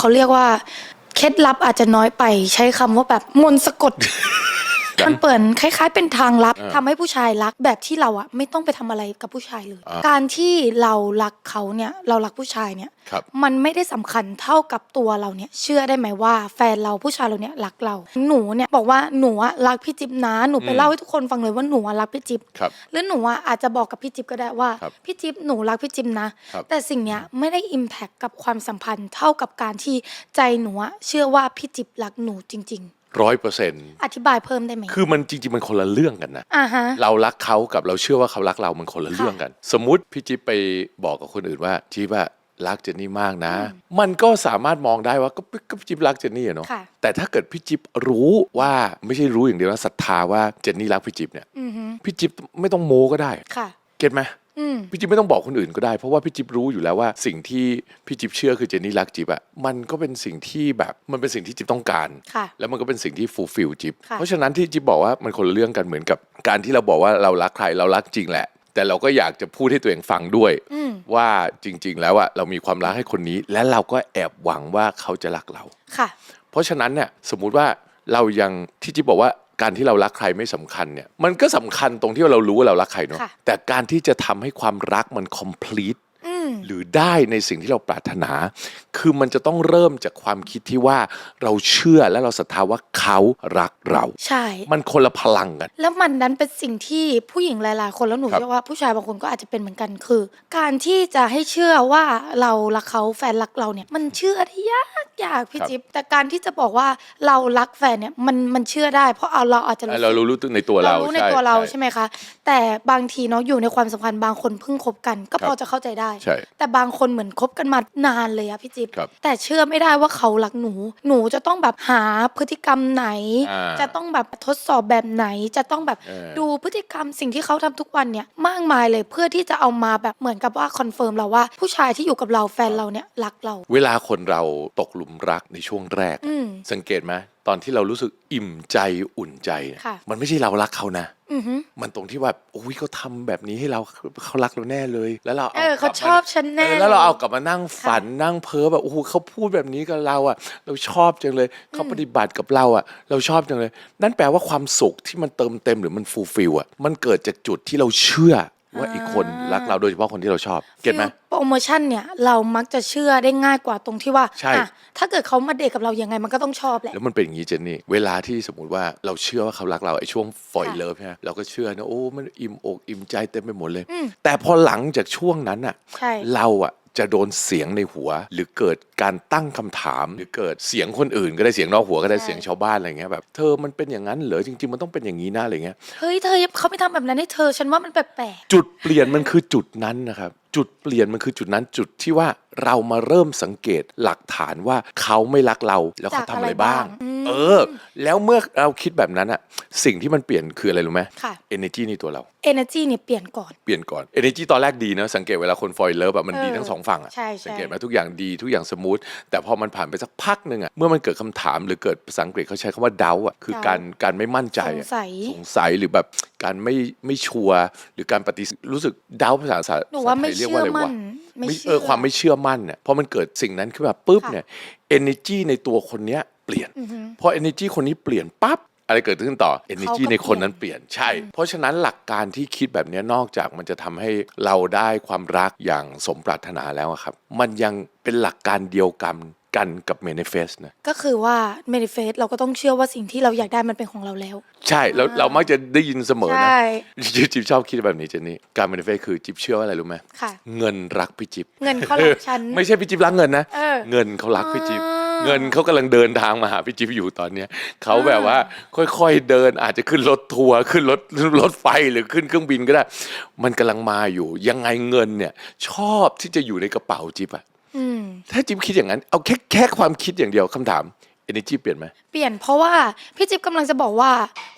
เขาเรียกว่า เคล็ดลับอาจจะน้อยไปใช้คำว่าแบบมนต์สะกด มันเปิดคล้าย ๆ เป็นทางลับอ่าทำให้ผู้ชายรักแบบที่เราอะไม่ต้องไปทำอะไรกับผู้ชายเลยอ่าการที่เรารักเขาเนี่ยเรารักผู้ชายเนี่ยครับมันไม่ได้สำคัญเท่ากับตัวเราเนี่ยเชื่อได้ไหมว่า แฟนเราผู้ชายเราเนี่ยรักเรา หนูเนี่ยบอกว่าหนูอะรักพี่จิ๊บนะหนูไปอืมเล่าให้ทุกคนฟังเลยว่าหนูอะรักพี่จิ๊บครับหรือหนูอะอาจจะบอกกับพี่จิ๊บก็ได้ว่าครับพี่จิ๊บหนูรักพี่จิ๊บนะครับแต่สิ่งเนี้ยไม่ได้อิมแพคกับความสัมพันธ์เท่ากับการที่ใจหนูอะเชื่อว่าพี่จิ๊บรักหนูจริง ร้อยเปอร์เซ็นต์ๆอธิบายเพิ่มได้ไหมคือมันจริงๆมันคนละเรื่องกันนะ อ่าฮะ เรารักเขากับเราเชื่อว่าเขารักเรามันคนละเรื่องกัน สมมุติพี่จิ๊บไปบอกกับคนอื่นว่าจิ๊บว่ารักเจนนี่มากนะ มันก็สามารถมองได้ว่าก็ก็จิ๊บรักเจนนี่อะเนาะ ค่ะ แต่ถ้าเกิดพี่จิ๊บรู้ว่าไม่ใช่รู้อย่างเดียวนะศรัทธาว่าเจนนี่รักพี่จิ๊บเนี่ย อือฮึพี่จิ๊บไม่ต้องโม้ก็ได้ ค่ะ เก็ตไหมอืม พี่จิ๊บไม่ต้องบอกคนอื่นก็ได้ เพราะว่าพี่จิ๊บรู้อยู่แล้วว่าสิ่งที่พี่จิ๊บเชื่อคือเจนนี่รักจิ๊บอะมันก็เป็นสิ่งที่แบบมันเป็นสิ่งที่จิ๊บต้องการ ค่ะแล้วมันก็เป็นสิ่งที่ฟูลฟิลจิ๊บค่ะ เพราะฉะนั้นที่จิ๊บบอกว่ามันคนละเรื่องกันเหมือนกับการที่เราบอกว่าเรารักใครเรารักจริงแหละ แต่เราก็อยากจะพูดให้ตัวเองฟังด้วยอืมว่าจริง ๆ แล้วอะเรามีความรักให้คนนี้ และเราก็แอบหวังว่าเขาจะรักเรา ค่ะ เพราะฉะนั้นเนี่ยสมมุติว่าเรายังที่จิ๊บบอกว่า การที่เรารักใครไม่สำคัญเนี่ยมันก็สำคัญตรงที่ว่าเรารู้ว่าเรารักใครเนาะค่ะแต่การที่จะทำให้ความรักมัน complete อืม หรือได้ในสิ่งที่เราปรารถนา คือมันจะต้องเริ่มจากความคิดที่ว่าเราเชื่อและเราศรัทธาว่าเขารักเรา ใช่ มันคนละพลังกัน แล้วมันนั้นเป็นสิ่งที่ผู้หญิงหลายๆ คนแล้วหนูครับเชื่อว่าผู้ชายบางคนก็อาจจะเป็นเหมือนกันคือ การที่จะให้เชื่อว่าเรารักเขาแฟนรักเราเนี่ย มันเชื่อได้ยากยากพี่จิ๊บแต่การที่จะบอกว่าเรารักแฟนเนี่ยมันมันเชื่อได้ เพราะเอาเราอาจจะรู้สึกเรารู้รู้ในตัวเราเรารู้ในตัวเราใช่ไหมคะ แต่บางทีเนาะอยู่ในความสัมพันธ์บางคนเพิ่งคบกัน ก็พอจะเข้าใจได้ใช่แต่บางคนเหมือนคบกันมานานเลยอะพี่จิ๊บครับแต่เชื่อไม่ได้ว่าเขารักหนู หนูจะต้องแบบหาพฤติกรรมไหนอ่าจะต้องแบบทดสอบแบบไหน จะต้องแบบเออดูพฤติกรรมสิ่งที่เขาทำทุกวันเนี่ยมากมายเลยเพื่อที่จะเอามาแบบเหมือนกับว่าคอนเฟิร์มเราว่าผู้ชายที่อยู่กับเราแฟนเราเนี่ยรักเรา เวลาคนเราตกหลุมรักในช่วงแรกอืมสังเกตไหมตอนที่เรารู้สึกอิ่มใจอุ่นใจเนี่ยค่ะมันไม่ใช่เรารักเขานะ อือฮึมันตรงที่ว่าโอ้ยเขาทำแบบนี้ให้เราเขารักเราแน่เลย แล้วเราเออเขากลัมชอบฉันแน่เออแล้วเราเลยเอากลับมานั่งฝันนั่งเพ้อแบบโอ้โหเขาพูดแบบนี้กับเราอะ เราชอบจังเลยเขาปฏิบัติกับเราอะ เราชอบจังเลย นั่นแปลว่าความสุขที่มันเติมเต็มหรือมันฟูลฟิลอะมันเกิดจากจุดที่เราเชื่อ ว่าอีกคนรักเราโดยเฉพาะคนที่เราชอบเก็ตไหมฟิลโปรโมชั่นเนี่ยเรามักจะเชื่อได้ง่ายกว่าตรงที่ว่าใช่อะถ้าเกิดเขามาเดทกับเรายังไงมันก็ต้องชอบแหละแล้วมันเป็นอย่างนี้เจนนี่เวลาที่สมมติว่าเราเชื่อว่าเขารักเราไอ้ช่วงฝอยค่ะเลิฟใช่ไหมเราก็เชื่อนะโอ้มันอิ่มอกอิ่มใจเต็มไปหมดเลยอืมแต่พอหลังจากช่วงนั้นอะใช่เราอะ จะโดนเสียงในหัว หรือเกิดการตั้งคำถาม หรือเกิดเสียงคนอื่น ก็ได้เสียงนอกหัวก็ได้เสียงชาวบ้านอะไรเงี้ยแบบเธอมันเป็นอย่างนั้นเหรอจริง ๆ มันต้องเป็นอย่างนี้นะอะไรเงี้ยเฮ้ยเธอเขาไม่ทำแบบนั้นให้เธอฉันว่ามันแปลกจุดเปลี่ยนมันคือจุดนั้นนะครับจุดเปลี่ยนมันคือจุดนั้นจุดที่ว่าเรามาเริ่มสังเกตหลักฐานว่าเขาไม่รักเราแล้วเขาทำอะไรบ้าง เออ แล้วเมื่อเราคิดแบบนั้นอะสิ่งที่มันเปลี่ยนคืออะไรรู้ไหมๆค่ะ energy ในตัวเรา energy เนี่ยเปลี่ยนก่อน เปลี่ยนก่อน energy ตอนแรกดีนะ สังเกตเวลาคนฟอยเลิฟแบบมันเออดีทั้งสองฝั่งอะใช่ใช่ สังเกตไหมทุกอย่างดีทุกอย่างสมูทแต่พอมันผ่านไปสักพักหนึ่งอะเมื่อมันเกิดคำถามหรือเกิดภาษาอังกฤษเขาใช้คำว่าดาอะคือการการไม่มั่นใจสงอะสัย สงสัยหรือแบบการไม่ไม่ชัวร์หรือการปฏิเสธรู้สึกดาวภาษาภาษาหนูว่าไม่ภษทยเรียกเชื่ออะไรมั่วะ นไม่ไม่เชื่เออความไม่เชื่อมั่นเนี่ยพอมันเกิดสิ่งนั้นขึ้นมาปุ๊บค่ะเนี่ย energy ในตัวคนเนี้ยเปลี่ยนอือฮึพอ energy คนนี้เปลี่ยนปั๊บอะไรเกิดขึ้นต่อ energy เขาก็ในคนนั้นเปลี่ยนใช่ เพราะฉะนั้นหลักการที่คิดแบบเนี้ยนอกจากมันจะทำให้เราได้ความรักอย่างสมปรารถนาแล้วอะครับ มันยังเป็นหลักการเดียวกัน กันกับ manifest นะ ก็คือว่า manifest เราก็ต้องเชื่อว่าสิ่งที่เราอยากได้มันเป็นของเราแล้ว ใช่แล้วเรามักจะได้ยินเสมอใช่นะจิ๊บจิ๊บชอบคิดแบบนี้เจนนี่ การ manifest คือจิ๊บเชื่อว่าอะไรรู้ไหมค่ะเงินรักพี่จิ๊บ เงินเขารักฉัน ไม่ใช่พี่จิ๊บรักเงินนะเออเงินเขารักพี่จิ๊บอ่าเงินเขากำลังเดินทางมาหาพี่จิ๊บอยู่ตอนเนี้ยเขาแบบว่าค่อยๆเดินอาจจะขึ้นรถทัวร์ขึ้นรถรถไฟหรือขึ้นเครื่องบินก็ได้ มันกำลังมาอยู่ ยังไงเงินเนี่ยชอบที่จะอยู่ในกระเป๋าจิ๊บอะอืม ถ้าจิ๊บคิดอย่างนั้น เอาแค่แค่ความคิดอย่างเดียวคำถาม energy เปลี่ยนไหมเปลี่ยนเพราะว่าพี่จิ๊บกำลังจะบอกว่า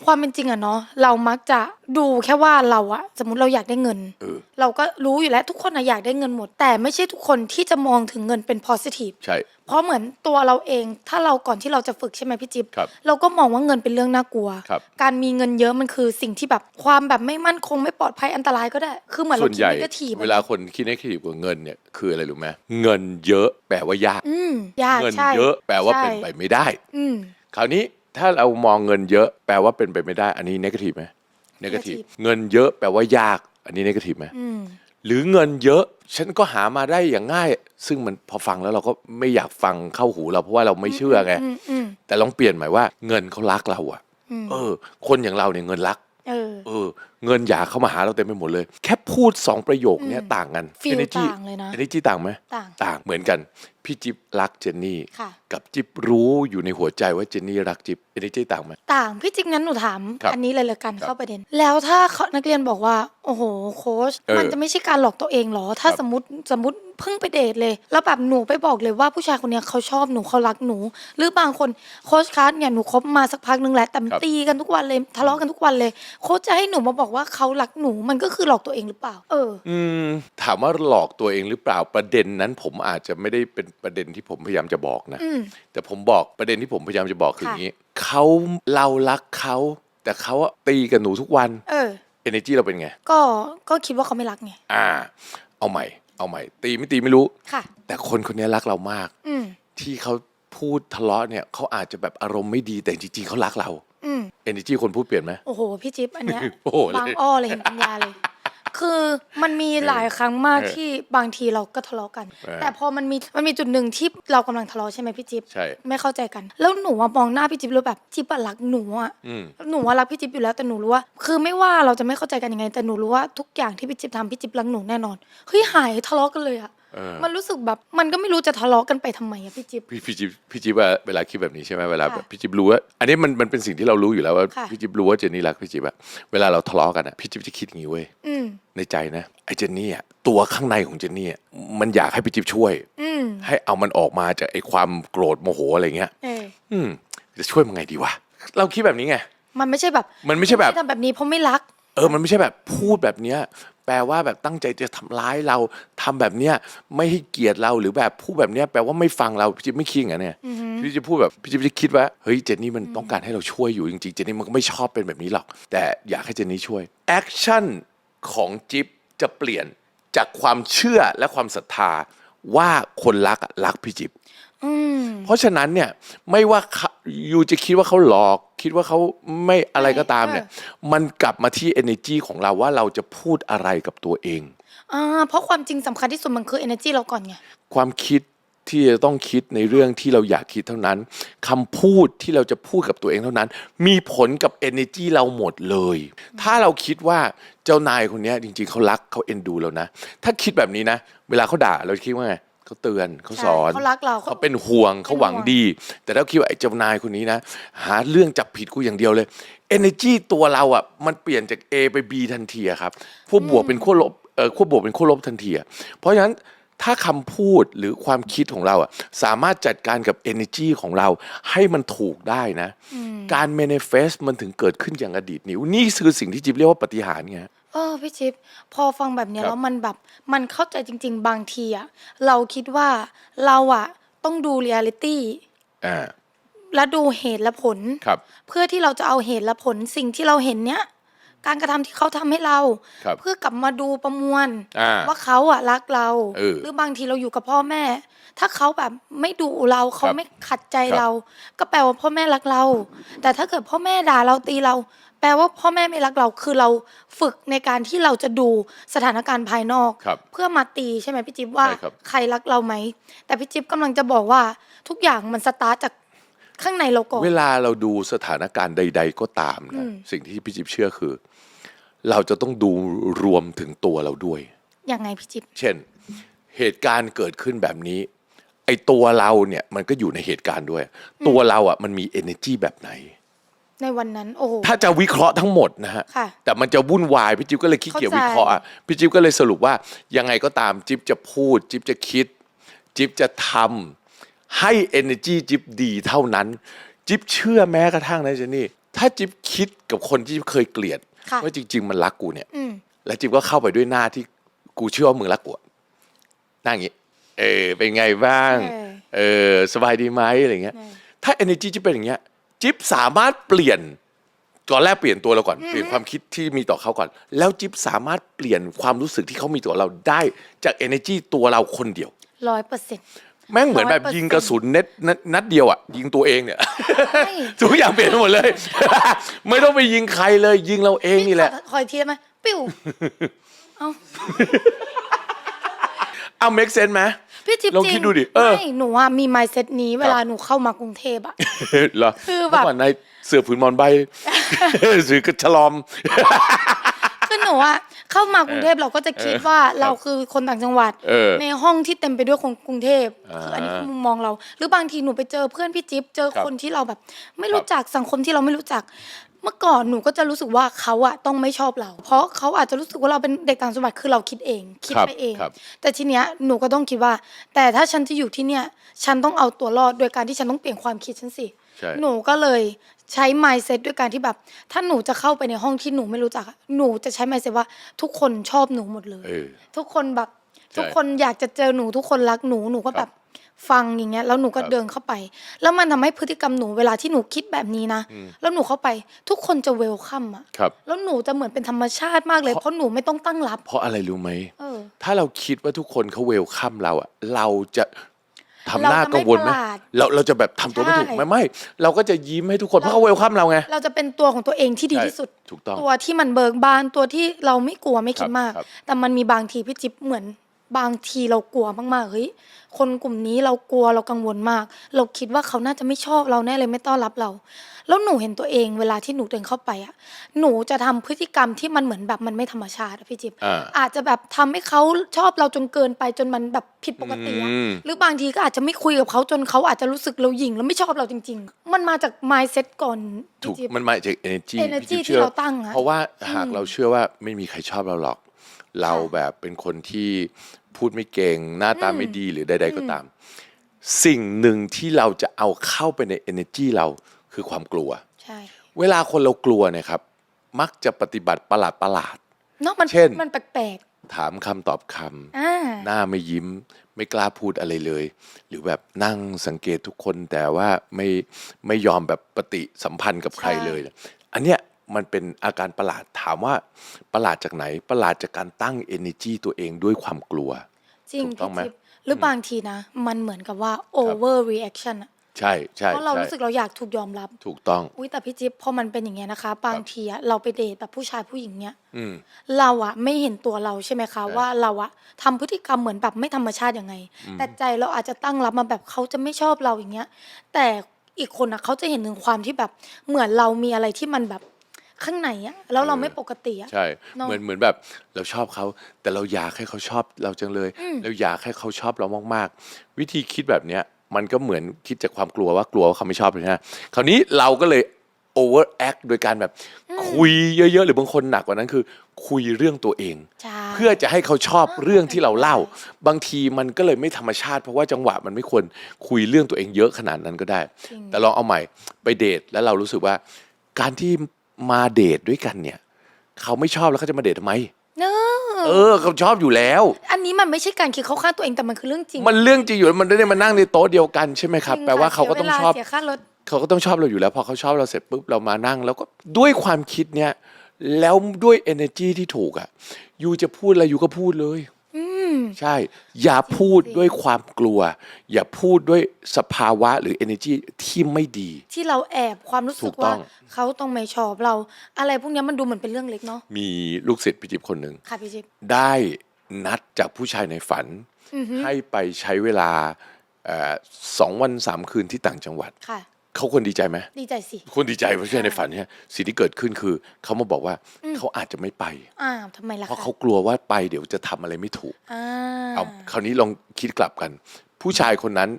ความเป็นจริงอะเนาะเรามักจะดูแค่ว่าเราอะสมมติเราอยากได้เงิน เออ เราก็รู้อยู่แล้วทุกคนอะอยากได้เงินหมด แต่ไม่ใช่ทุกคนที่จะมองถึงเงินเป็น positive ใช่ เพราะเหมือนตัวเราเองถ้าเราก่อนที่เราจะฝึกใช่ไหมพี่จิ๊บครับเราก็มองว่าเงินเป็นเรื่องน่ากลัว ครับการมีเงินเยอะมันคือสิ่งที่แบบความแบบไม่มั่นคงไม่ปลอดภัยอันตรายก็ได้ คือเหมือนส่เราวนคิใหดญ่ นกทีฟเวลาคนคิดในคดีกับเงินเนี่ยคืออะไรรู้ไหมเงินเยอะแปลว่ายาก อืมยากเงินใช่เยอะแปลว่าใช่เป็นไปไม่ได้ อืม คราวนี้ถ้าเรามองเงินเยอะแปลว่าเป็นไปไม่ได้ อันนี้นกาทีฟไหมนกาทีฟ negative เงินเยอะแปลว่ายาก อันนี้นกาทีฟไหมอืมหรือเงินเยอะ ฉันก็หามาได้อย่างง่าย ซึ่งมันพอฟังแล้วเราก็ไม่อยากฟังเข้าหูเราเพราะว่าเราไม่เชื่อไงอืมอืมแต่ลองเปลี่ยนใหม่ว่า เงินเขารักเราอะอืมเออ คนอย่างเราเนี่ยเงินรักเออเออ เงินอยากเข้ามาหาเราเต็มไปหมดเลย แค่พูดสองประโยคเนี้ยอืมต่างกัน feel energy ต่างเลยนะ energy ต่างไหมต่างต่าง เหมือนกันพี่จิ๊บรักเจนนี่ ค่ะ กับจิ๊บรู้อยู่ในหัวใจว่าเจนนี่รักจิ๊บ energy ต่างไหม ต่างพี่จิ๊กงั้นหนูถาม ครับอันนี้เลยเลยกันครับเข้าประเด็น แล้วถ้าเขานักเรียนบอกว่า โอ้โหโค้ชเออมันจะไม่ใช่การหลอกตัวเองเหรอ ถ้าครับ สมมติสมมติเพิ่งไปเดทเลย แล้วแบบหนูไปบอกเลยว่าผู้ชายคนเนี้ยเขาชอบหนูเขารักหนู หรือบางคนโค้ชคัสเนี่ยหนูคบมาสักพักนึงแล้วแต่มันตีกันทุกวันเลยทะเลาะกันทุกวันเลยโค้ชจะให้หนูมาบอกว่าเขารักหนูมันก็คือหลอกตัวเองหรือเปล่า เออ อืมถามว่าหลอกตัวเองหรือเปล่าประเด็นนั้นผมอาจจะไม่ได้เป็นประเด็นที่ผมพยายามจะบอกนะอืมแต่ผมบอกประเด็นที่ผมพยายามจะบอกคืออค่ะย่างนี้เขาเรารักเขา แต่เขาอะตีกับหนูทุกวัน เออ energy เราเป็นไง ก็ก็คิดว่าเขาไม่รักไงอ่า เอาใหม่ เอาใหม่ ตีไม่ตีไม่รู้ค่ะ แต่คนคนนี้รักเรามาก อืมที่เขาพูดทะเลาะเนี่ยเขาอาจจะแบบอารมณ์ไม่ดีแต่จริงๆเขารักเราอืม energy คนพูดเปลี่ยนไหมโอ้โหพี่จิ๊บอันเนี้ยโอ้โหเลยบางอ้อเลยเห็นปัญญาเลย คือมันมีหลายครั้งมากเออที่บางทีเราก็ทะเลาะกันเออแต่พอมันมีมันมีจุดหนึ่งที่เรากำลังทะเลาะใช่ไหมพี่จิ๊บใช่ไม่เข้าใจกัน แล้วหนูอะมองหน้าพี่จิ๊บแล้วแบบจิ๊บอะรักหนูอะอืมหนูว่ารักพี่จิ๊บอยู่แล้วแต่หนูรู้ว่า คือไม่ว่าเราจะไม่เข้าใจกันยังไง แต่หนูรู้ว่าทุกอย่างที่พี่จิ๊บทำพี่จิ๊บรักหนูแน่นอนเฮ้ยหายทะเลาะกันเลยอะเออ มันรู้สึกแบบมันก็ไม่รู้จะทะเลาะกันไปทำไมอะพี่จิ๊บพี่พี่จิ๊บพี่จิ๊บว่าเวลาคิดแบบนี้ใช่ไหมเวลาค่ะแบบพี่จิ๊บรู้ว่าอันนี้มันมันเป็นสิ่งที่เรารู้อยู่แล้วว่าค่ะพี่จิ๊บรู้ว่าเจนนี่รักพี่จิ๊บอะเวลาเราทะเลาะกันอะพี่จิ๊บจะคิดอย่างนี้เว้ยอืมในใจนะไอ้เจนนี่อะตัวข้างในของเจนนี่อะมันอยากให้พี่จิ๊บช่วยอืมให้เอามันออกมาจากไอ้ความโกรธโมโหอะไรเงี้ยเอออืมจะช่วยมันไงดีวะเราคิดแบบนี้ไงมันไม่ใช่แบบ มันไม่ใช่แบบทำแบบนี้เพราะไม่รัก เออมันไม่ใช่แบบพูดแบบเนี้ยแปลว่าแบบตั้งใจจะทำร้ายเราทำแบบเนี้ยไม่ให้เกียรติเราหรือแบบพูดแบบเนี้ยแปลว่าไม่ฟังเราพี่จิ๊บไม่คิดอย่างนั้นเนี่ยพี่จะพูดแบบพี่จิ๊บจะคิดว่าเฮ้ยเจนนี่มันต้องการให้เราช่วยอยู่จริงๆเจนนี่มันก็ไม่ชอบเป็นแบบนี้หรอก แต่อยากให้เจนนี่ช่วยแอคชั่นของจิ๊บจะเปลี่ยนจากความเชื่อและความศรัทธาว่าคนรักอะรักพี่จิ๊บ อืม เพราะฉะนั้นเนี่ยไม่ว่าเขา ยูจะคิดว่าเขาหลอก คิดว่าเขาไม่อะไรก็ตามเนี่ย มันกลับมาที่ energy ของเราว่าเราจะพูดอะไรกับตัวเองอ่าเพราะความจริงสำคัญที่สุดมันคือ energy เราก่อนไง ความคิดที่จะต้องคิดในเรื่องที่เราอยากคิดเท่านั้นคำพูดที่เราจะพูดกับตัวเองเท่านั้น มีผลกับ energy เราหมดเลย ถ้าเราคิดว่าเจ้านายคนเนี้ยจริงๆเขารักเขาเอ็นดูเรานะ ถ้าคิดแบบนี้นะ เวลาเขาด่าเราคิดว่าไง เขาเตือนเขาสอนใช่เขารักเราเขาเป็นห่วงเขาหวังดี แต่ถ้าคิดว่าไอ้เจ้านายคนนี้นะ หาเรื่องจับผิดกูอย่างเดียวเลย energy ตัวเราอะมันเปลี่ยนจาก A ไป B ทันทีอะครับขั้วบวกเป็นขั้วลบเออขั้วบวกเป็นขั้วลบทันทีอะเพราะฉะนั้นถ้าคำพูดหรือความคิดของเราอะสามารถจัดการกับ energy ของเราให้มันถูกได้นะ การ manifest มันถึงเกิดขึ้นอย่างอดีตนิ้วนี่คือสิ่งที่จิ๊บเรียกว่าปฏิหารย์ไง เออพี่จิ๊บพอฟังแบบเนี้ยครับ แล้วมันแบบมันเข้าใจจริง ๆ บางทีอะเราคิดว่าเราอะต้องดูเรียลิตี้อ่าและดูเหตุและผล ครับ เพื่อที่เราจะเอาเหตุและผลสิ่งที่เราเห็นเนี้ยการกระทำที่เขาทำให้เรา ครับเพื่อกลับมาดูประมวล อ่า ว่าเขาอะรักเรา เออหรือบางทีเราอยู่กับพ่อแม่ ถ้าเขาแบบไม่ดูเราเขาครับไม่ขัดใจครับ เรา ก็แปลว่าพ่อแม่รักเรา แต่ถ้าเกิดพ่อแม่ด่าเราตีเรา แปลว่าพ่อแม่ไม่รักเราคือเราฝึกในการที่เราจะดูสถานการณ์ภายนอก ครับเพื่อมาตีใช่ไหมพี่จิ๊บว่าใช่ครับ ใครรักเราไหม แต่พี่จิ๊บกำลังจะบอกว่าทุกอย่างมันสตาร์ทจากข้างในเราก่อน เวลาเราดูสถานการณ์ใด ๆ ก็ตามอืนะมสิ่งที่พี่จิ๊บเชื่อคือ เราจะต้องดูรวมถึงตัวเราด้วย ยังไงพี่จิ๊บ เช่น เหตุการณ์เกิดขึ้นแบบนี้ ไอตัวเราเนี่ยมันก็อยู่ในเหตุการณ์ด้วย ตัวเราอะมันมี energy แบบไหน ในวันนั้นโอ้โห ถ้าจะวิเคราะห์ทั้งหมดนะฮะ ค่ะแต่มันจะวุ่นวาย พี่จิ๊บก็เลยขี้เกียจเข้าใจ วิเคราะห์อะพี่จิ๊บก็เลยสรุปว่ายังไงก็ตามจิ๊บจะพูด จิ๊บจะคิด จิ๊บจะทำให้ energy จิ๊บดีเท่านั้น จิ๊บเชื่อแม้กระทั่งนะเจนนี่ ถ้าจิ๊บคิดกับคนที่เคยเกลียดค่ะ ว่าจริง ๆ มันรักกูเนี่ย อืม แล้วจิ๊บก็เข้าไปด้วยหน้าที่กูเชื่อว่ามึงรักกูอะหน้าอย่างงี้เออเป็นไงบ้างเออเออสบายดีไหมอะไรเงี้ยเออถ้า energy จิ๊บเป็นอย่างเงี้ย จิ๊บสามารถเปลี่ยนตอนแรกเปลี่ยนตัวเราก่อนเปลี่ยนความคิดที่มีต่อเขาก่อน แล้วจิ๊บสามารถเปลี่ยนความรู้สึกที่เขามีต่อเราได้จาก energy ตัวเราคนเดียว ร้อยเปอร์เซ็นต์ แม่งเหมือนแบบ100%ยิงกระสุนเน็ตนัดนัดเดียวอะ ยิงตัวเองเนี่ยไม่ทุกอย่างเปลี่ยนไปหมดเลย ไม่ต้องไปยิงใครเลย ยิงเราเองนี่แหละ คอยทีได้ไหมปิ้ว เอ้าเอา make sense ไหม พี่จิ๊บลองจริคิงดดูดิเออ ไม่หนูอะมีไมเซ็ตนี้เวลาหนูเข้ามากรุงเทพอะ เหรอคือแบบ เมื่อก่อนในเสือผืนหมอนใบเสือกระฉลอม คือหนูอะเข้ามากรุงเทพเราก็จะคิดว่าเราคือคนต่างจังหวัด เออในห้องที่เต็มไปด้วยคนกรุงเทพอ่าคืออันนี้คือมุมมองเรา หรือ บางทีหนูไปเจอเพื่อนพี่จิ๊บเจอครับคนที่เราแบบ ไม่รู้จักสังคมที่เราไม่รู้จัก เมื่อก่อนหนูก็จะรู้สึกว่าเขาอะต้องไม่ชอบเรา เพราะเขาอาจจะรู้สึกว่าเราเป็นเด็กต่างจังหวัดคือเราคิดเอง คิดครับไปเอง ครับ แต่ทีเนี้ยหนูก็ต้องคิดว่า แต่ถ้าฉันจะอยู่ที่เนี่ย ฉันต้องเอาตัวรอดโดยการที่ฉันต้องเปลี่ยนความคิดฉันสิ ใช่ หนูก็เลยใช้ mindset ด้วยการที่แบบ ถ้าหนูจะเข้าไปในห้องที่หนูไม่รู้จักอะหนูจะใช้ mindset ว่าทุกคนชอบหนูหมดเลย เออ ทุกคนแบบ ใช่ทุกคนอยากจะเจอหนูทุกคนรักหนูหนูก็ครับแบบ ฟังอย่างเงี้ยแล้วหนูก็ครับเดินเข้าไป แล้วมันทำให้พฤติกรรมหนูเวลาที่หนูคิดแบบนี้นะอืม แล้วหนูเข้าไปทุกคนจะเวลคัมอะครับ แล้วหนูจะเหมือนเป็นธรรมชาติมากเลย เพราะหนูไม่ต้องตั้งรับ เพราะอะไรรู้ไหม เออ ถ้าเราคิดว่าทุกคนเขาเวลคัมเราอะเราจะทำหน้าเราจะไม่กังวลไหมประหลาดเราเราจะแบบทำตัวไม่ถูกใช่ ไหมไม่ เราก็จะยิ้มให้ทุกคนเพราะเขาเวลคัมเราไง เราจะเป็นตัวของตัวเองที่ดีใช่ที่สุด ถูกต้องตัวที่มันเบิกบานตัวที่เราไม่กลัวไม่คิดครับมากครับ แต่มันมีบางทีพี่จิ๊บเหมือน บางทีเรากลัวมากๆเฮ้ยคนกลุ่มนี้เรากลัวเรากังวลมาก เราคิดว่าเขาน่าจะไม่ชอบเราแน่เลยไม่ต้อนรับเรา แล้วหนูเห็นตัวเองเวลาที่หนูเดินเข้าไปอะหนูจะทำพฤติกรรมที่มันเหมือนแบบมันไม่ธรรมชาติอะพี่จิ๊บอ่าอาจจะแบบทำให้เขาชอบเราจนเกินไปจนมันแบบผิดปกติอะอืมหรือบางทีก็อาจจะไม่คุยกับเขาจนเขาอาจจะรู้สึกเราหยิ่งแล้วไม่ชอบเราจริง ๆ มันมาจาก mindset ก่อนถูกพี่จิ๊บมันมาจาก energy energy พี่จิ๊บชื่อที่เราตั้งอะเพราะว่าหากเราเชื่อว่าไม่มีใครชอบเราหรอก เราแบบเป็นคนที่พูดไม่เก่ง หน้าตาไม่ดีหรือใด ๆ ก็ตาม สิ่งหนึ่งที่เราจะเอาเข้าไปใน energy เราคือความกลัว ใช่ เวลาคนเรากลัวเนะครับ มักจะปฏิบัติประหลาดประหลาดเนาะมันเช่นมันแปลกๆถามคำตอบคำๆอ่าหน้าไม่ยิ้ม ไม่กล้าพูดอะไรเลย หรือแบบนั่งสังเกตทุกคนแต่ว่าไม่ไม่ยอมแบบปฏิสัมพันธ์กับใครเลย อันเนี้ย มันเป็นอาการประหลาดถามว่าประหลาดจากไหนประหลาดจากการตั้ง energy ตัวเองด้วยความกลัว จริงถูกต้องไหมพี่จิ๊บหรือบางทีนะ มันเหมือนกับว่า over reaction อะใช่ใช่เพราะเราใช่รู้สึกเราอยากถูกยอมรับ ถูกต้อง อุ้ยแต่พี่จิ๊บพอมันเป็นอย่างเงี้ยนะคะ บางทีอะเราไปเดทแบบผู้ชายผู้หญิงเนี้ยอืม เราอะไม่เห็นตัวเราใช่ไหมคะใช่ว่าเราอะทำพฤติกรรมเหมือนแบบไม่ธรรมชาติยังไง แต่ใจเราอาจจะตั้งรับมาแบบเขาจะไม่ชอบเราอย่างเงี้ย แต่อีกคนอะเขาจะเห็นถึงความที่แบบเหมือนเรามีอะไรที่มันแบบ ข้างในอะแล้วเราไม่ปกติอะ ใช่ เนอะเหมือนเหมือนแบบเราชอบเขา แต่เราอยากให้เขาชอบเราจังเลยอืม เราอยากให้เขาชอบเรามากๆ วิธีคิดแบบเนี้ยมันก็เหมือนคิดจากความกลัวว่ากลัวว่าเขาไม่ชอบเลยนะคราวนี้เราก็เลย overact โดยการแบบคุยเยอะๆ หรือบางคนหนักกว่านั้นคือ คุยเรื่องตัวเอง ใช่ เพื่อจะให้เขาชอบเรื่องที่เราเล่า บางทีมันก็เลยไม่ธรรมชาติ เพราะว่าจังหวะมันไม่ควรคุยเรื่องตัวเองเยอะขนาดนั้นก็ได้ จริง แต่ลองเอาใหม่ไปเดทแล้วเรารู้สึกว่า การที่ มาเดทด้วยกันเนี่ย เขาไม่ชอบแล้วเขาจะมาเดททำไม เนอะเออเขาชอบอยู่แล้ว อันนี้มันไม่ใช่การคิดเข้าข้างตัวเองแต่มันคือเรื่องจริงมันเรื่องจริงอยู่แล้วมันได้มานั่งในโต๊ะเดียวกันใช่ไหมครับ จงแปลว่าค่ะเขาก็ต้องสียชอบวลเสียค่ารถ เขาก็ต้องชอบเราอยู่แล้ว พอเขาชอบเราเสร็จปุ๊บเรามานั่ง แล้วก็ด้วยความคิดเนี้ยแล้วด้วย energy ที่ถูกอะยูจะพูดอะไรยูก็พูดเลยอืม ใช่ อย่าพูดจริงๆด้วยความกลัว อย่าพูดด้วยสภาวะหรือ energy ที่ไม่ดี ที่เราแอบความรู้สึถูกกต้ว่าอง เขาต้องไม่ชอบเรา อะไรพวกเนี้ยมันดูเหมือนเป็นเรื่องเล็กเนาะมีลูกศิษย์พิจิตรคนหนึ่ง ค่ะพี่จิ๊บ ได้นัดจากผู้ชายในฝัน อือฮึ ให้ไปใช้เวลาเอ่อสองวันสามคืนที่ต่างจังหวัด ค่ะ เขาควรดีใจไหมดีใจสิคนดีใจเพราะผู้ชายในฝันเนี่ยสิ่งที่เกิดขึ้นคือเขามาบอกว่าเขาอาจจะไม่ไปอ้าวทำไมล่ะเพราะคะเขากลัวว่าไปเดี๋ยวจะทำอะไรไม่ถูก อ่าเอาคราวนี้ลองคิดกลับกัน ผู้ชายคนนั้น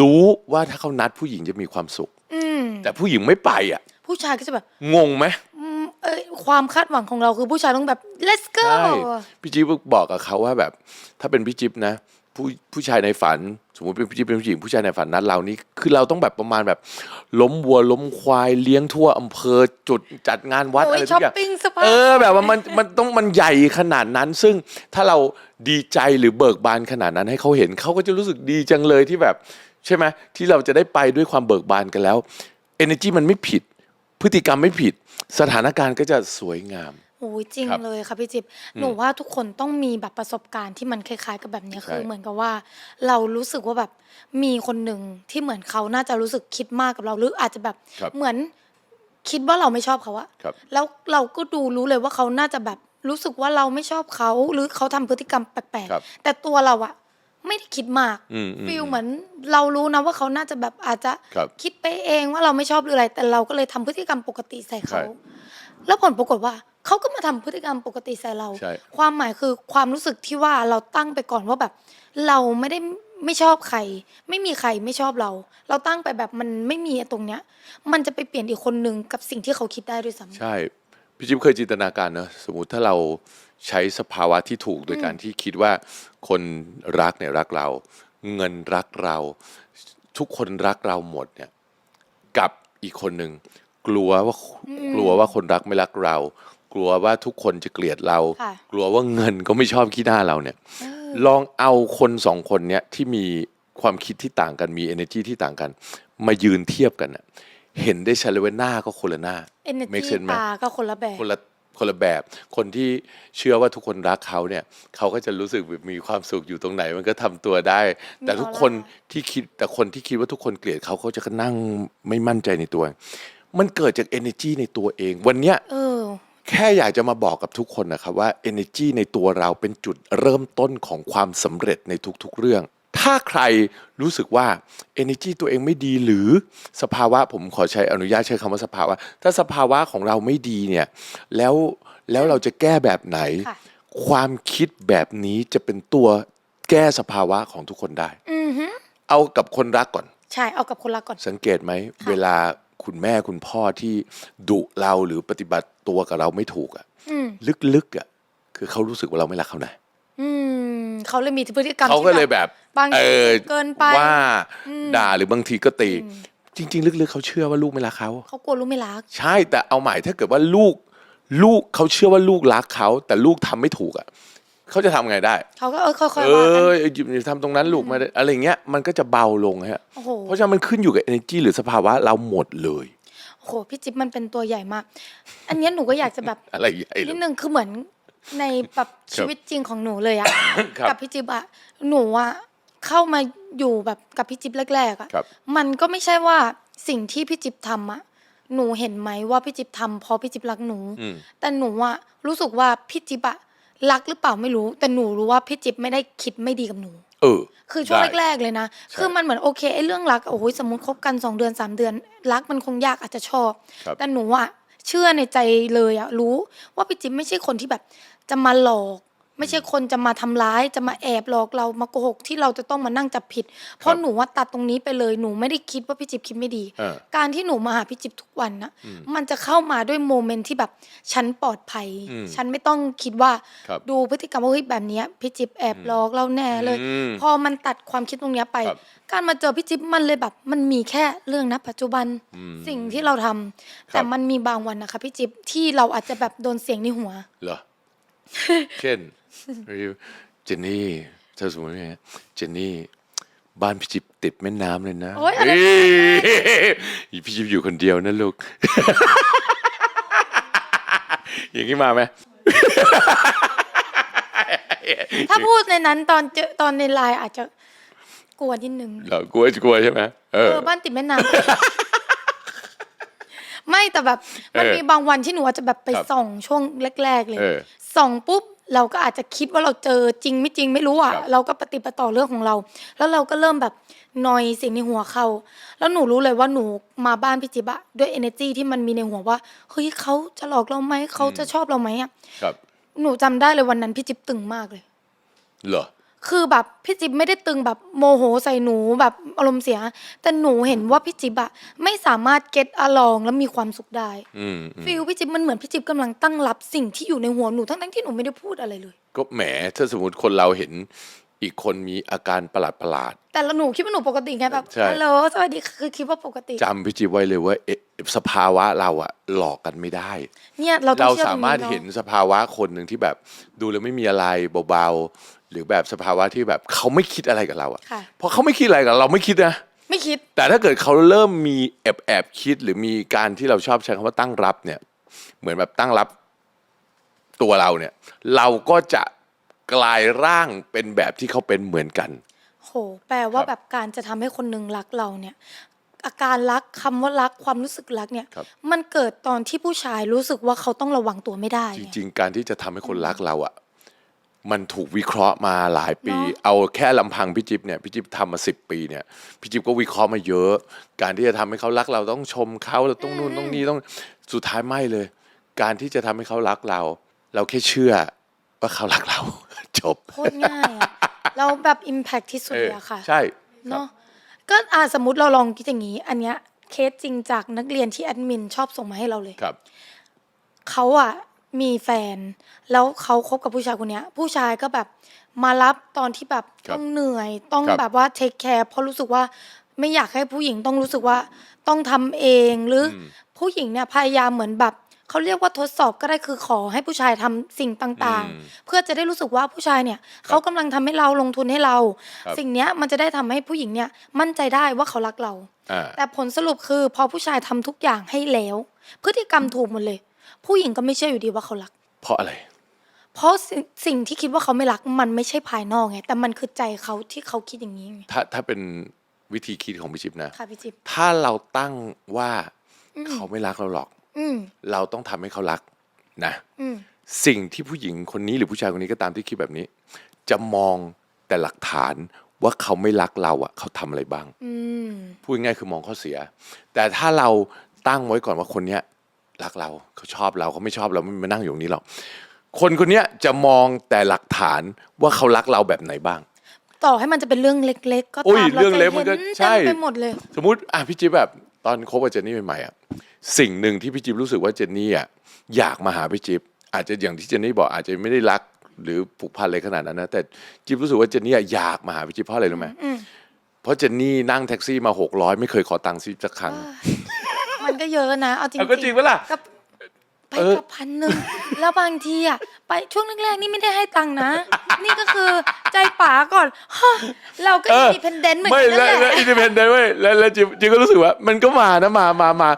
รู้ว่าถ้าเขานัดผู้หญิงจะมีความสุข อืมแต่ผู้หญิงไม่ไปอะ ผู้ชายก็จะแบบงงไหมอืมเอ้ยความคาดหวังของเราคือผู้ชายต้องแบบ let's go ใช่พี่จิ๊บบอกกับเขาว่าแบบ ถ้าเป็นพี่จิ๊บนะ ผู้ผู้ชายในฝัน สมมติเป็นผู้เป็นผู้หญิงผู้ชายในฝันนัดเรานี่คือเราต้องแบบประมาณแบบ ล้มวัวล้มควายเลี้ยงทั่วอำเภอจุดจัดงานวัดโอ้อะยไรช้ทุอกปอย่างปิ้งสปา เออแบบว่ามันมันต้องมันใหญ่ขนาดนั้น ซึ่งถ้าเราดีใจหรือเบิกบานขนาดนั้นให้เขาเห็นเขาก็จะรู้สึกดีจังเลยที่แบบ ใช่ไหมที่เราจะได้ไปด้วยความเบิกบานกันแล้ว energy มันไม่ผิด พฤติกรรมไม่ผิด สถานการณ์ก็จะสวยงาม โอ้ยจริงครับเลยค่ะพี่จิ๊บหนูว่าทุกคนต้องมีแบบประสบการณ์ที่มันคล้ายๆ กับแบบเนี้ยใช่ คือเหมือนกับว่า เรารู้สึกว่าแบบมีคนหนึ่งที่เหมือนเขาน่าจะรู้สึกคิดมากกับเราหรืออาจจะแบบครับ เหมือนคิดว่าเราไม่ชอบเขาอะครับ แล้วเราก็ดูรู้เลยว่าเขาน่าจะแบบรู้สึกว่าเราไม่ชอบเขาหรือเขาทำพฤติกรรมแปลกครับ ๆแต่ตัวเราอะ ไม่ได้คิดมาก อืมอืมฟีลเหมือนเรารู้นะว่าเขาน่าจะแบบอาจจะครับคิดไปเองว่าเราไม่ชอบหรืออะไร แต่เราก็เลยทำพฤติกรรมปกติใส่เขา ใช่แล้วผลปรากฏว่าเขาก็มาทำพฤติกรรมปกติใส่เรา ใช่ ความหมายคือความรู้สึกที่ว่าเราตั้งไปก่อนว่าแบบ เราไม่ได้ไม่ชอบใคร ไม่มีใครไม่ชอบเรา เราตั้งไปแบบมันไม่มีตรงเนี้ย มันจะไปเปลี่ยนอีกคนนึงกับสิ่งที่เขาคิดได้ด้วยซ้ำ ใช่ พี่จิ๊บเคยจินตนาการเนอะสมมุติถ้าเรา ใช้สภาวะที่ถูกโดยการที่คิดว่าคนรักเนี่ยรักเรา เงินรักเรา ทุกคนรักเราหมดเนี่ยกับอีกคนหนึ่งกลัวว่ากลัวว่าคนรักไม่รักเรา กลัวว่าทุกคนจะเกลียดเราค่ะกลัวว่าเงินก็ไม่ชอบขี้หน้าเราเนี่ย ลองเอาคนสองคนเนี้ยที่มีความคิดที่ต่างกันมี energy ที่ต่างกัน มายืนเทียบกันน่ะเห็นได้ชัดเลยว่าหน้าก็คนละหน้าเอเน Make จี sense ไหมตาก็คนละแบบคนละ คนละแบบ คนที่เชื่อว่าทุกคนรักเขาเนี่ยเขาก็จะรู้สึกแบบมีความสุขอยู่ตรงไหน มันก็ทำตัวได้ แต่ทุกคนที่คิดแต่คนที่คิดว่าทุกคนเกลียดเขาเขาจะก็นั่งไม่มั่นใจในตัว มันเกิดจาก energy ในตัวเอง วันเนี้ยเออ แค่อยากจะมาบอกกับทุกคนนะครับว่า energy ในตัวเราเป็นจุดเริ่มต้นของความสำเร็จในทุกๆเรื่อง ถ้าใครรู้สึกว่า energy ตัวเองไม่ดีหรือสภาวะผมขอใช้อนุญาตใช้คำว่าสภาวะ ถ้าสภาวะของเราไม่ดีเนี่ยแล้วแล้วเราจะแก้แบบไหน ค่ะ ความคิดแบบนี้จะเป็นตัวแก้สภาวะของทุกคนได้ อือฮึเอากับคนรักก่อน ใช่เอากับคนรักก่อน สังเกตไหม เวลาคุณแม่คุณพ่อที่ดุเราหรือปฏิบัติตัวกับเราไม่ถูกอะอืมลึกๆอะคือเขารู้สึกว่าเราไม่รักเขานะ อืม เขาเลยมีพฤติกรรมเขาก็ที่เลยแบบบางเอทีอเกินไปว่าด่าหรือบางทีก็ตี จริง ๆ ลึกๆเขาเชื่อว่าลูกไม่รักเขาเขากลัวลูกไม่รัก ใช่แต่เอาใหม่ถ้าเกิดว่าลูกลูกเขาเชื่อว่าลูกรักเขาแต่ลูกทำไม่ถูกอะเขาจะทำไงได้ เขาก็เออค่อยเอๆว่ากันอหยิบทำตรงนั้นลูกไมาอะไรเงี้ยมันก็จะเบาลงฮะโอ้โหเพราะฉะนั้นมันขึ้นอยู่กับ energy หรือสภาวะเราหมดเลยโอ้โหพี่จิ๊บมันเป็นตัวใหญ่มาก อันเนี้ยหนูก็อยากจะแบบอะไรใหญ่เลนิยดนึงคือเหมือน ในแบบชีวิตจริงของหนูเลยอะครับ กับพี่จิ๊บอะหนูอะเข้ามาอยู่แบบกับพี่จิ๊บแรกๆอะครับ มันก็ไม่ใช่ว่าสิ่งที่พี่จิ๊บทำอะหนูเห็นไหมว่าพี่จิ๊บทำเพราะพี่จิ๊บรักหนู อืม แต่หนูอะรู้สึกว่าพี่จิ๊บอะรักหรือเปล่าไม่รู้ แต่หนูรู้ว่าพี่จิ๊บไม่ได้คิดไม่ดีกับหนู เออ คือช่วงได้แรกๆเลยนะคือมันเหมือนโอเคไอ้เรื่องรักอะโอ้โหสมมติคบกันสองเดือนสามเดือน รักมันคงยากอาจจะชอบ ครับแต่หนูอะ เชื่อในใจเลยอะรู้ว่าพี่จิ๊บไม่ใช่คนที่แบบจะมาหลอก ไม่ใช่คนจะมาทำร้ายจะมาแอบหลอกเรามาโกหกที่เราจะต้องมานั่งจับผิด เพราะหนูว่าตัดตรงนี้ไปเลยหนูไม่ได้คิดว่าพี่จิ๊บคิดไม่ดี เออ การที่หนูมาหาพี่จิ๊บทุกวันนะมันจะเข้ามาด้วยโมเมนต์ที่แบบฉันปลอดภัย อืมฉันไม่ต้องคิดว่าครับดูพฤติกรรมว่าเฮ้ยแบบเนี้ยพี่จิ๊บแอบหลอกเราแน่เลย อืมพอมันตัดความคิดตรงเนี้ยไป ครับ การมาเจอพี่จิ๊บมันเลยแบบ มันมีแค่เรื่องนะปัจจุบันสิ่งที่เราทำแต่มันมีบางวันนะคะพี่จิ๊บที่เราอาจจะแบบโดนเสียงในหัว เหรอ เช่น เจนนี่ถ้าสมมติว่าเจนนี่บ้านพี่จิ๊บติดแม่น้ำเลยนะโอ๊ยอะไร เฮ้ยพี่จิ๊บอยู่คนเดียวนะลูก อย่างนี้มาไหม ถ้าพูดในนั้นตอนเจอตอนในไลน์อาจจะกลัวนิดนึง เหรอกลัวกลัวใช่ไหมเอเอออบ้านติดแม่น้ำ ไม่แต่แบบมันเออมีบางวันที่หนูอาจจะแบบไปครับส่องช่วงแรก ๆ เลย เออ ส่องปุ๊บเราก็อาจจะคิดว่าเราเจอจริงไม่จริงไม่รู้อะ ครับ เราก็ปฏิบัติต่อเรื่องของเรา แล้วเราก็เริ่มแบบนอยสิ่งในหัวเขา แล้วหนูรู้เลยว่าหนูมาบ้านพี่จิ๊บอะด้วย energy ที่มันมีในหัวว่า เฮ้ยเขาจะหลอกเราไหมเขาจะชอบเราไหมอะครับ หนูจำได้เลยวันนั้นพี่จิ๊บตึงมากเลย เหรอ คือแบบพี่จิ๊บไม่ได้ตึงแบบโมโหใส่หนูแบบอารมณ์เสีย แต่หนูเห็นว่าพี่จิ๊บอะไม่สามารถเก็ตอารมณ์แล้วมีความสุขได้อืมอืมฟีลพี่จิ๊บมันเหมือนพี่จิ๊บกำลังตั้งรับสิ่งที่อยู่ในหัวหนูทั้งๆที่หนูไม่ได้พูดอะไรเลย ก็แหมถ้าสมมติคนเราเห็นอีกคนมีอาการประหลาดประหลาด แต่ละหนูคิดว่าหนูปกติไงแบบใช่ ฮัลโหลสวัสดีคือคิดว่าปกติ ๆจำพี่จิ๊บไว้เลยว่าเอ๊ะสภาวะเราอะหลอกกันไม่ได้ เนี่ยเราต้องเราเชื่อตสางนี้มารถอะเห็นสภาวะคนหนึ่งที่แบบ ดูแล้วไม่มีอะไรเบาๆ หรือแบบสภาวะที่แบบเขาไม่คิดอะไรกับเราอะค่ะพอเขาไม่คิดอะไรกับเราเราไม่คิดนะ ไม่คิด แต่ถ้าเกิดเขาเริ่มมีแอบแอบคิด หรือมีการที่เราชอบใช้คำว่าตั้งรับเนี่ย เหมือนแบบตั้งรับตัวเราเนี่ย เราก็จะกลายร่างเป็นแบบที่เขาเป็นเหมือนกัน โห แปลว่าครับแบบการจะทำให้คนหนึ่งรักเราเนี่ย อาการรักคำว่ารักความรู้สึกรักเนี่ย ครับ มันเกิดตอนที่ผู้ชายรู้สึกว่าเขาต้องระวังตัวไม่ได้จไงริง ๆ การที่จะทำให้คนรักเราอะ่ะ มันถูกวิเคราะห์มาหลายปีเนอะเอาแค่ลำพังพี่จิ๊บเนี่ยพี่จิ๊บทำมาสิบปีเนี่ยพี่จิ๊บก็วิเคราะห์มาเยอะ การที่จะทำให้เขารักเราต้องชมเขาเราต้องนู่นต้องนี่ต้องสุดท้ายไม่เลย การที่จะทำให้เขารักเรา เราแค่เชื่อว่าเขารักเราจบโคตรง่ายอะเราแบบอิมแพคที่สุดเลยอะค่ะ ใช่เนาะก็อ่าสมมติเราลองคิดอย่างนี้ อันเนี้ยเคสจริงจากนักเรียนที่แอดมินชอบส่งมาให้เราเลยครับเขาอะ มีแฟน แล้วเขาคบกับผู้ชายคนเนี้ย ผู้ชายก็แบบมารับตอนที่แบบครับต้องเหนื่อย ต้องครับ แบบว่าเทคแคร์เพราะรู้สึกว่าไม่อยากให้ผู้หญิงต้องรู้สึกว่าต้องทำเองหรืออผู้หญิงเนี่ยพยายามเหมือนแบบเขาเรียกว่าทดสอบก็ได้คือขอให้ผู้ชายทำสิ่งต่างอืมๆ เพื่อจะได้รู้สึกว่าผู้ชายเนี่ยเขากำลังทำให้เราลงทุนให้เรา ครับ สิ่งเนี้ยมันจะได้ทำให้ผู้หญิงเนี่ยมั่นใจได้ว่าเขารักเรา อ่า แต่ผลสรุปคือพอผู้ชายทำทุกอย่างให้แล้ว พฤติกรรมถูกหมดเลย ผู้หญิงก็ไม่เชื่ออยู่ดีว่าเขารัก เพราะอะไร เพราะสิ่งสิ่งที่คิดว่าเขาไม่รักมันไม่ใช่ภายนอกไงแต่มันคือใจเขาที่เขาคิดอย่างนี้ไงถ้าถ้าเป็นวิธีคิดของพี่จิ๊บนะ ค่ะพี่จิ๊บถ้าเราตั้งว่าเขาไม่รักเราหรอก อืมเราต้องทำให้เขารักนะ อืมสิ่งที่ผู้หญิงคนนี้หรือผู้ชายคนนี้ก็ตามที่คิดแบบนี้ จะมองแต่หลักฐานว่าเขาไม่รักเราอะ เขาทำอะไรบ้าง อืมพูดง่ายๆคือมองข้อเสีย แต่ถ้าเราตั้งไว้ก่อนว่าคนเนี้ย รักเราเขาชอบเราเขาไม่ชอบเราไม่มานั่งอยู่ตรงนี้หรอกคนคนเนี้ยจะมองแต่หลักฐานว่าเขารักเราแบบไหนบ้าง ต่อให้มันจะเป็นเรื่องเล็ก ๆ ก็อุ้ยตามเรื่องเล็กมันก็จะห็ใช่เต็มไปหมดเลย สมมติอะพี่จิ๊บแบบตอนคบกับเจนนี่ใหม่ๆอะสิ่งหนึ่งที่พี่จิ๊บรู้สึกว่าเจนนี่อะอยากมาหาพี่จิ๊บอาจจะอย่างที่เจนนี่บอกอาจจะไม่ได้รักหรือผูกพันอะไรขนาดนั้นนะแต่จิ๊บรู้สึกว่าเจนนี่อะอยากมาหาพี่จิ๊บเพราะอะไรรู้ไหมอืมเพราะเจนนี่นั่งแท็กซี่มาหกร้อยไม่เคยขอตังค์ซิสักครั้งมันก็ เยอะนะ เอาจริงเอาก็จริงปะล่ะ กับไปเออ กับพันหนึ่งแล้วบางทีอะไปช่วงแรกๆนี่ไม่ได้ให้ตังค์นะ นี่ก็คือใจป๋าก่อนฮะเราก็อินดิพเดนต์เหมือนไม่กันแล้วนั่นแหแล้วละอินดิเพนเดนต์เว้ยแล้วแล้วจิ๊บจิ๊บก็รู้สึกว่า มันก็มานะมามามา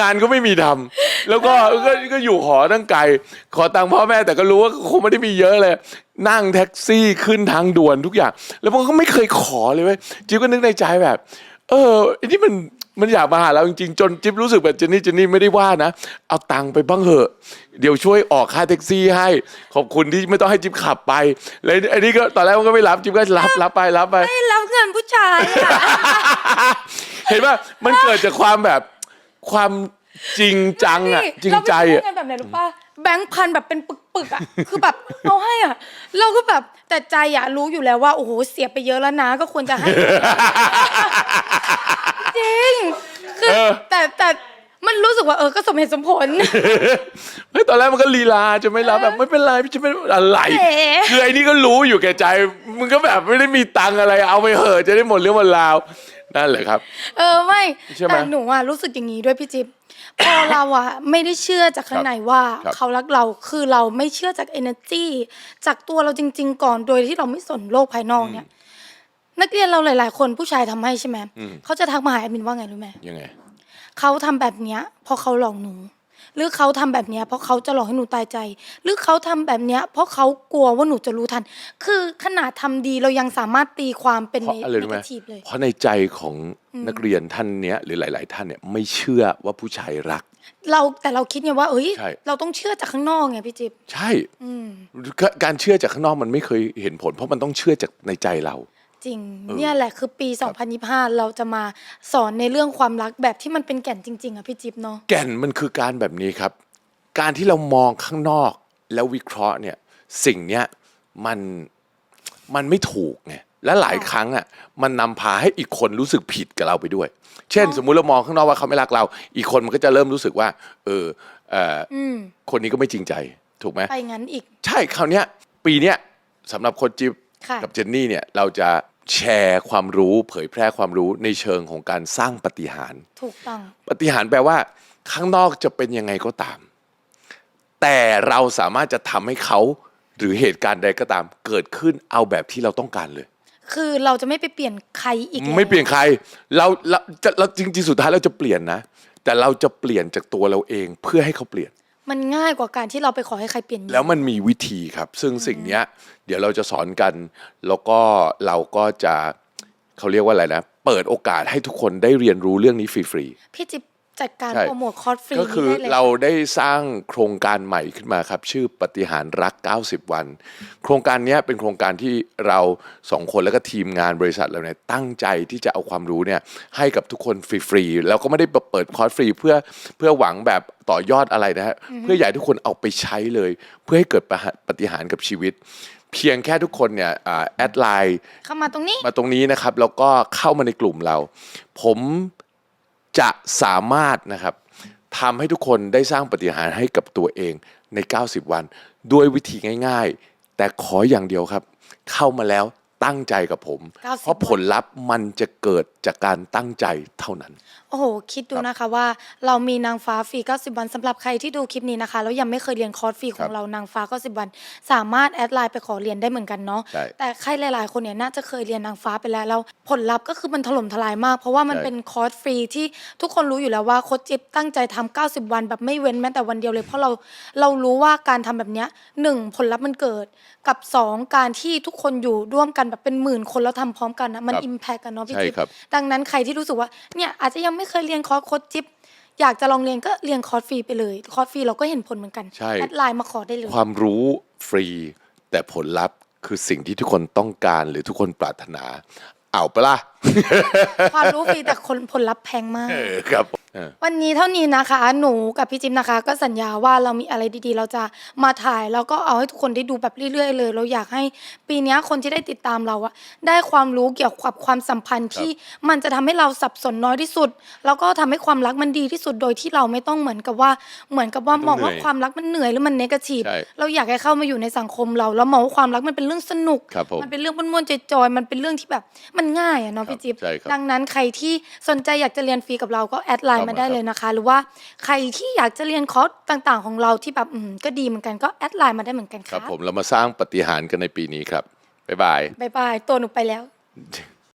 งานก็ไม่มีทำแล้วก็ก็ก็อยู่หอตั้งไกล ขอตังค์พ่อแม่แต่ก็รู้ว่าคงไม่ได้มีเยอะเลย นั่งแท็กซี่ขึ้นทางด่วนทุกอย่าง แล้วมันก็ไม่เคยขอเลยเว้ยจิ๊บก็นึกในใจแบบ เออไอ้นี่มัน มันอยากมาหาเราจริงๆ จนจิ๊บรู้สึกแบบเจนนี่เจนนี่ไม่ได้ว่านะ เอาตังค์ไปบ้างเหอะ เดี๋ยวช่วยออกค่าแท็กซี่ให้ ขอบคุณที่ไม่ต้องให้จิ๊บขับไป แล้วไอ้นี่ก็ตอนแรกมันก็ไม่รับจิ๊บก็รับรับไปรับไป ไม่รับเงินผู้ชายอะเห็นป่ะมันเกิดจากความแบบความจริงจังอะจริงใจเราอะไปทำงานแบบไหนรู้ป่ะแบงค์พันแบบเป็นปึก ๆอะ คือแบบเอาให้อะ เราก็แบบแต่ใจอะรู้อยู่แล้วว่า โอ้โหเสียไปเยอะแล้วนะ ก็ควรจะให้ จริง คือเออแต่แต่มันรู้สึกว่าเออก็สมเหตุสมผล เฮ้ยตอนแรกมันก็ลีลาจะไม่รับแบบไม่เป็นไรพี่จะไม่อะไรแหมคือไอ้นี่ก็รู้อยู่แก่ใจ มึงก็แบบไม่ได้มีตังค์อะไร เอาไปเหอะจะได้หมดเรื่องหมดราว นั่นแหละครับ เออไม่ใช่ไหมแต่หนูอะรู้สึกอย่างนี้ด้วยพี่จิ๊บพอเราอะไม่ได้เชื่อจากข้างในว่าครับ เขารักเราคือเราไม่เชื่อจาก energy จากตัวเราจริง ๆ ก่อนโดยที่เราไม่สนโลกภายนอกเนี่ย นักเรียนเราหลาย ๆ คนผู้ชายทำให้ใช่ไหมอืมเขาจะทักมาหาแอดมินว่าไงรู้ไหมยังไง เขาทำแบบเนี้ยเพราะเขาหลอกหนู หรือเขาทำแบบเนี้ยเพราะเขาจะหลอกให้หนูตายใจ หรือเขาทำแบบเนี้ยเพราะเขากลัวว่าหนูจะรู้ทัน คือขนาดทำดีเรายังสามารถตีความเป็นเพราะอะไรรู้ไหมทีฟเลย เพราะในใจของนักเรียนท่านเนี้ยหรือหลาย ๆ ท่านเนี่ยไม่เชื่อว่าผู้ชายรัก เราแต่เราคิดไงว่า เอ้ยใช่เราต้องเชื่อจากข้างนอกไงพี่จิ๊บใช่อืมกการเชื่อจากข้างนอกมันไม่เคยเห็นผล เพราะมันต้องเชื่อจากในใจเรา จริง เนี่ยแหละคือปี 2025 เราจะมาสอนในเรื่องความรักแบบที่มันเป็นแก่นจริง ๆอะพี่จิ๊บเนาะแก่นมันคือการแบบนี้ครับ การที่เรามองข้างนอกแล้ววิเคราะห์เนี่ยสิ่งเนี้ยมันมันไม่ถูกไงและหลายครั้งอะมันนำพาให้อีกคนรู้สึกผิดกับเราไปด้วย เช่น สมมุติเรามองข้างนอกว่าเขาไม่รักเรา อีกคนมันก็จะเริ่มรู้สึกว่า เออเอออืมคนนี้ก็ไม่จริงใจถูกไหม ไปงั้นอีก ใช่คราวเนี้ยปีเนี้ยสำหรับคนจิ๊บค่ะ กับเจนนี่เนี่ยเราจะแชร์ความรู้เผยแพร่ความรู้ในเชิงของการสร้างปฏิหารย์ถูกต้องปฏิหารย์แปลว่า ข้างนอกจะเป็นยังไงก็ตาม แต่เราสามารถจะทำให้เขาหรือเหตุการณ์ใดก็ตาม เกิดขึ้นเอาแบบที่เราต้องการเลย คือเราจะไม่ไปเปลี่ยนใครอีกแล้วไม่เปลี่ยนใครเราเราจะเราจริงๆสุดท้ายเราจะเปลี่ยนนะ แต่เราจะเปลี่ยนจากตัวเราเองเพื่อให้เขาเปลี่ยน มันง่ายกว่าการที่เราไปขอให้ใครเปลี่ยนแล้วมันมีวิธีครับ ซึ่งสิ่งเนี้ย เดี๋ยวเราจะสอนกัน แล้วก็เราก็จะเขาเรียกว่าอะไรนะ เปิดโอกาสให้ทุกคนได้เรียนรู้เรื่องนี้ฟรีๆพี่จิ๊บ จัดการใช่โปรโมทคอร์สฟรีก็คือนี้ได้เลยเราได้สร้างโครงการใหม่ขึ้นมาครับ ชื่อปฏิหารรัก 90 วัน โครงการเนี้ยเป็นโครงการที่เราสองคนแล้วก็ทีมงานบริษัทเราเนี่ยตั้งใจที่จะเอาความรู้เนี่ยให้กับทุกคนฟรีๆแล้วก็ไม่ได้เปิดคอร์สฟรีเพื่อเพื่อหวังแบบต่อยอดอะไรนะฮะเพื่ออยากให้ทุกคนเอาไปใช้เลย เพื่อให้เกิดปฏิหารย์กับชีวิตเพียงแค่ทุกคนเนี่ยอ่าแอดไลน์เข้ามาตรงนี้มาตรงนี้นะครับ แล้วก็เข้ามาในกลุ่มเรา ผม จะสามารถนะครับทำให้ทุกคนได้สร้างปฏิหารให้กับตัวเองใน 90 วัน ด้วยวิธีง่าย ๆ แต่ขออย่างเดียวครับ เข้ามาแล้ว ตั้งใจกับผม 90 เพราะผลลัพธ์มันจะเกิดจากการตั้งใจเท่านั้น โอ้โห คิดดูนะคะว่าเรามีนางฟ้าฟรี90 วันสำหรับใครที่ดูคลิปนี้นะคะ แล้วยังไม่เคยเรียนคอร์สฟรีขครัองบเรานางฟ้า90 วัน สามารถแอดไลน์ไปขอเรียนได้เหมือนกันเนาะใช่แต่ใครหลาย ๆ คนเนี่ยน่าจะเคยเรียนนางฟ้าไปแล้วแล้วผลลัพธ์ก็คือมันถล่มทลายมาก เพราะว่ามันใช่ เป็นคอร์สฟรีที่ทุกคนรู้อยู่แล้วว่าโค้ชจิ๊บตั้งใจทำ90 วันแบบไม่เว้นแม้แต่วันเดียวเลย เพราะเราเรารู้ว่าการทำแบบเนี้ยหนึ่งผลลัพธ์มันเกิด กับสองการที่ทุกคนอยู่ร่วมกันแบบเป็นหมื่นคนแล้วทำพร้อมกันนะมันครับอิมแพคกันเนาะพี่ใช่จิ๊บครับดังนั้นใครที่รู้สึกว่าเนี่ยอาจจะยังไม่เคยเรียนคอร์สโค้ชจิ๊บอยากจะลองเรียนก็เรียนคอร์สฟรีไปเลยคอร์สฟรีเราก็เห็นผลเหมือนกันใช่แอดไลน์มาขอได้เลย ความรู้ฟรี แต่ผลลัพธ์คือสิ่งที่ทุกคนต้องการหรือทุกคนปรารถนาเอาปะล่ะความรู้ฟรีแต่คนผลลัพธ์แพงมากเออครับเออ วันนี้เท่านี้นะคะ หนูกับพี่จิ๊บนะคะ ก็สัญญาว่าเรามีอะไรดีๆ เราจะมาถ่ายแล้วก็เอาให้ทุกคนได้ดูแบบเรื่อยๆเลย เราอยากให้ปีเนี้ยคนที่ได้ติดตามเราอะได้ความรู้เกี่ยวกับความสัมพันธ์ที่มันจะทำให้เราสับสนน้อยที่สุด แล้วก็ทำให้ความรักมันดีที่สุดโดยที่เราไม่ต้องเหมือนกับว่าเหมือนกับว่าไม่มต้อองงว่าเหนื่อยความรักมันเหนื่อยหรือมันเนกาทีฟใช่เราอยากให้เข้ามาอยู่ในสังคมเราแล้วมองว่าความรักมันเป็นเรื่องสนุกครับผมมันเป็นเรื่องม่วนๆจอยๆมันเป็นเรื่องที่แบบมันง่ายอะเนาะพี่จิ๊บใช่ครับ ดังนั้นใครที่สนใจอยากจะเรียนฟรีกับเราก็แอดไลน์เข้ามามาได้ครับเลยนะคะ หรือว่าใครที่อยากจะเรียนคอร์สต่างๆ ของเราที่แบบอืมก็ดีเหมือนกันก็แอดไลน์มาได้เหมือนกันคครัรับบผมเรามาสร้างปฏิหารย์กันในปีนี้ครับบ๊ายบายบายบายตัวหนูไปแล้ว